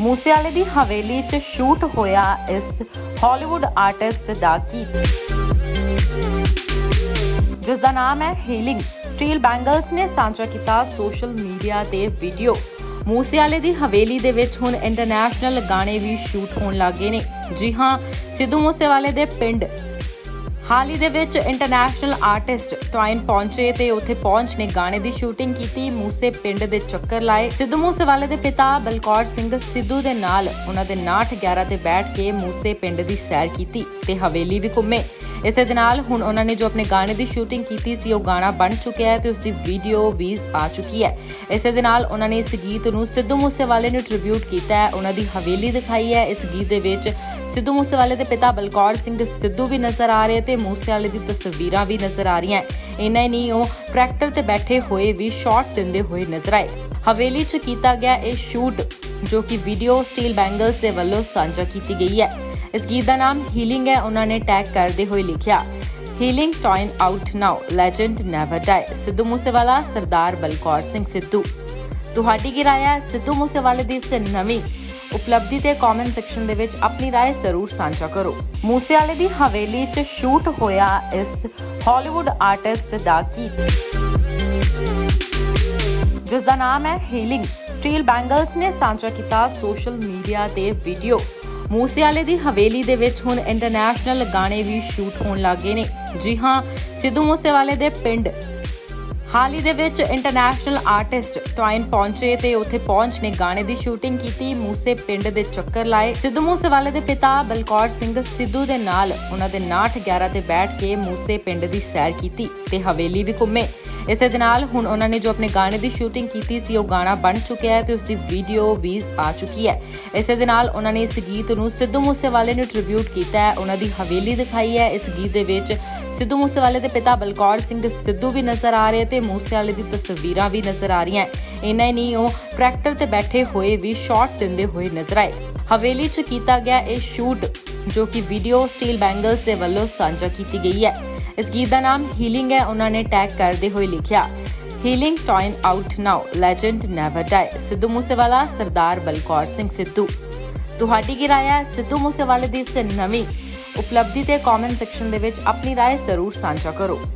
ਮੂਸੇਵਾਲੇ ਦੀ ਹਵੇਲੀ 'ਚ ਸ਼ੂਟ ਹੋਇਆ ਇਸ ਹਾਲੀਵੁੱਡ ਆਰਟਿਸਟ ਦਾ ਗੀਤ। ਜਿਸ ਦਾ ਨਾਮ ਹੈ ਹੀਲਿੰਗ ਸਟੀਲ ਬੈਂਗਲਸ ਨੇ ਸਾਂਝਾ ਕੀਤਾ ਸੋਸ਼ਲ ਮੀਡੀਆ ਤੇ ਵੀਡੀਓ ਮੂਸੇਵਾਲੇ ਦੀ ਹਵੇਲੀ ਦੇ ਵਿੱਚ ਹੁਣ ਇੰਟਰਨੈਸ਼ਨਲ ਗਾਣੇ ਵੀ ਸ਼ੂਟ ਹੋਣ ਲੱਗੇ ਨੇ। ਜੀ ਹਾਂ, ਸਿੱਧੂ ਮੂਸੇਵਾਲੇ ਦੇ ਪਿੰਡ ਹਾਲ ਹੀ ਦੇ ਵਿੱਚ ਇੰਟਰਨੈਸ਼ਨਲ ਆਰਟਿਸਟ ਟਵਾਈਨ ਪਹੁੰਚੇ ਤੇ ਉੱਥੇ ਪਹੁੰਚ ਨੇ ਗਾਣੇ ਦੀ ਸ਼ੂਟਿੰਗ ਕੀਤੀ, ਮੂਸੇ ਪਿੰਡ ਦੇ ਚੱਕਰ ਲਾਏ। ਸਿੱਧੂ ਮੂਸੇਵਾਲੇ ਦੇ ਪਿਤਾ ਬਲਕੌਰ ਸਿੰਘ ਸਿੱਧੂ ਦੇ ਨਾਲ ਉਹਨਾਂ ਦੇ 911 ਤੇ ਬੈਠ ਕੇ ਮੂਸੇ ਪਿੰਡ ਦੀ ਸੈਰ ਕੀਤੀ ਤੇ ਹਵੇਲੀ ਵੀ ਘੁੰਮੇ। ਇਸੇ ਦੇ ਨਾਲ ਹੁਣ ਉਹਨਾਂ ਨੇ ਜੋ ਆਪਣੇ ਗਾਣੇ ਦੀ ਸ਼ੂਟਿੰਗ ਕੀਤੀ ਸੀ, ਉਹ ਗਾਣਾ ਬਣ ਚੁੱਕਿਆ ਹੈ ਤੇ ਉਸ ਦੀ ਵੀਡੀਓ ਵੀ ਆ ਚੁੱਕੀ ਹੈ। ਇਸੇ ਦੇ ਨਾਲ ਉਹਨਾਂ ਨੇ ਇਸ ਗੀਤ ਨੂੰ ਸਿੱਧੂ ਮੂਸੇਵਾਲੇ ਨੂੰ ਟ੍ਰਿਬਿਊਟ ਕੀਤਾ ਹੈ, ਉਹਨਾਂ ਦੀ ਹਵੇਲੀ ਦਿਖਾਈ ਹੈ। ਇਸ ਗੀਤ ਦੇ ਵਿੱਚ ਸਿੱਧੂ ਮੂਸੇਵਾਲੇ ਦੇ ਪਿਤਾ ਬਲਕੌਰ ਸਿੰਘ ਸਿੱਧੂ ਵੀ ਨਜ਼ਰ ਆ ਰਹੇ ਤੇ ਮੂਸੇਵਾਲੇ ਦੀ ਤਸਵੀਰਾਂ ਵੀ ਨਜ਼ਰ ਆ ਰਹੀਆਂ ਇੰਨਾ ਹੀ ਨਹੀਂ, ਉਹ ਟਰੈਕਟਰ ਤੇ ਬੈਠੇ ਹੋਏ ਵੀ ਸ਼ਾਟ ਦਿੰਦੇ ਹੋਏ ਨਜ਼ਰ ਆਏ। ਹਵੇਲੀ 'ਚ ਕੀਤਾ ਗਿਆ ਇਹ ਸ਼ੂਟ ਜੋ ਕਿ ਵੀਡੀਓ ਸਟੀਲ ਬੈਂਗਲਸ ਦੇ ਵੱਲੋਂ ਸਾਂਝਾ ਕੀਤੀ ਗਈ ਹੈ। ਇਸ ਗੀਤ ਦਾ ਨਾਮ ਹੀਲਿੰਗ ਹੈ, ਉਹਨਾਂ ਨੇ ਟੈਗ ਕਰਦੇ ਹੋਏ ਲਿਖਿਆ। Healing time out now legend never die Sidhu Moosewala, Sardar Balkaur Singh Sidhu. ਤੁਹਾਡੀ ਕੀ ਰਾਏ ਹੈ? ਸਿੱਧੂ ਮੂਸੇਵਾਲੇ ਦੀ ਇਸ ਨਵੀਂ ਉਪਲਬਧੀ ਤੇ ਕਮੈਂਟ ਸੈਕਸ਼ਨ ਦੇ ਵਿੱਚ ਆਪਣੀ ਰਾਏ ਜ਼ਰੂਰ ਸਾਂਝਾ ਕਰੋ। ਮੂਸੇਵਾਲੇ ਦੀ ਹਵੇਲੀ 'ਚ ਸ਼ੂਟ ਹੋਇਆ ਇਸ ਹਾਲੀਵੁੱਡ ਆਰਟਿਸਟ ਦਾ ਗੀਤ। ਜਿਸ ਦਾ ਨਾਮ ਹੈ ਹੀਲਿੰਗ ਸਟੀਲ ਬੈਂਗਲਸ ਨੇ ਸਾਂਝਾ ਕੀਤਾ ਸੋਸ਼ਲ ਮੀਡੀਆ ਤੇ ਵੀਡੀਓ ਮੂਸੇਵਾਲੇ ਦੀ ਹਵੇਲੀ ਦੇ ਵਿੱਚ ਹੁਣ ਇੰਟਰਨੈਸ਼ਨਲ ਗਾਣੇ ਵੀ ਸ਼ੂਟ ਹੋਣ ਲੱਗੇ ਨੇ। ਜੀ ਹਾਂ, ਸਿੱਧੂ ਮੂਸੇਵਾਲੇ ਦੇ ਪਿੰਡ ਹਾਲ ਹੀ ਦੇ ਵਿੱਚ ਇੰਟਰਨੈਸ਼ਨਲ ਆਰਟਿਸਟ ਟਵਾਈਨ ਪਹੁੰਚੇ ਤੇ ਉੱਥੇ ਪਹੁੰਚ ਨੇ ਗਾਣੇ ਦੀ ਸ਼ੂਟਿੰਗ ਕੀਤੀ। ਮੂਸੇ ਪਿੰਡ ਦੇ ਚੱਕਰ ਲਾਏ। ਸਿੱਧੂ ਮੂਸੇਵਾਲੇ ਦੇ ਪਿਤਾ ਬਲਕੌਰ ਸਿੰਘ ਸਿੱਧੂ ਦੇ ਨਾਲ ਉਹਨਾਂ ਦੇ 911 ਤੇ ਬੈਠ ਕੇ ਮੂਸੇ ਪਿੰਡ ਦੀ ਸੈਰ ਕੀਤੀ ਤੇ ਹਵੇਲੀ ਵੀ ਘੁੰਮੇ। ਇਸੇ ਦੇ ਨਾਲ ਹੁਣ ਉਹਨਾਂ ਨੇ ਜੋ ਆਪਣੇ ਗਾਣੇ ਦੀ ਸ਼ੂਟਿੰਗ ਕੀਤੀ ਸੀ, ਉਹ ਗਾਣਾ ਬਣ ਚੁੱਕਿਆ ਹੈ ਤੇ ਉਸ ਦੀ ਵੀਡੀਓ ਵੀ ਆ ਚੁੱਕੀ ਹੈ। ਇਸੇ ਦੇ ਨਾਲ ਉਹਨਾਂ ਨੇ ਇਸ ਗੀਤ ਨੂੰ ਸਿੱਧੂ ਮੂਸੇਵਾਲੇ ਨੂੰ ਟ੍ਰਿਬਿਊਟ ਕੀਤਾ ਹੈ। ਉਹਨਾਂ ਦੀ ਹਵੇਲੀ ਦਿਖਾਈ ਹੈ। ਇਸ ਗੀਤ ਦੇ ਵਿੱਚ ਸਿੱਧੂ ਮੂਸੇਵਾਲੇ ਦੇ ਪਿਤਾ ਬਲਕੌਰ ਸਿੰਘ ਸਿੱਧੂ ਵੀ ਨਜ਼ਰ ਆ ਰਹੇ ਤੇ ਮੂਸੇਵਾਲੇ ਦੀ ਤਸਵੀਰਾਂ ਵੀ ਨਜ਼ਰ ਆ ਰਹੀਆਂ। ਇਹਨਾਂ ਹੀ ਨਹੀਂ, ਉਹ ਟਰੈਕਟਰ ਤੇ ਬੈਠੇ ਹੋਏ ਵੀ ਸ਼ਾਟ ਦਿੰਦੇ ਹੋਏ ਨਜ਼ਰ ਆਏ। ਹਵੇਲੀ 'ਚ ਕੀਤਾ ਗਿਆ ਇਹ ਸ਼ੂਟ ਜੋ ਕਿ ਵੀਡੀਓ ਸਟੀਲ ਬੈਂਗਲਸ ਦੇ ਵੱਲੋਂ ਸਾਂਝਾ ਕੀਤੀ ਗਈ ਹੈ। ਇਸ ਗੀਤ ਦਾ ਨਾਮ ਹੀਲਿੰਗ ਹੈ, ਉਹਨਾਂ ਨੇ ਟੈਗ ਕਰਦੇ ਹੋਏ ਲਿਖਿਆ healing time out now legend never die Sidhu Moosewala, Sardar Balkaur Singh Sidhu. ਤੁਹਾਡੀ ਕੀ ਰਾਏ ਹੈ ਸਿੱਧੂ ਮੂਸੇਵਾਲੇ ਦੀ ਇਸ ਨਵੀਂ ਉਪਲਬਧੀ ਤੇ ਕਮੈਂਟ ਸੈਕਸ਼ਨ ਦੇ ਵਿੱਚ ਆਪਣੀ ਰਾਏ ਜ਼ਰੂਰ ਸਾਂਝਾ ਕਰੋ।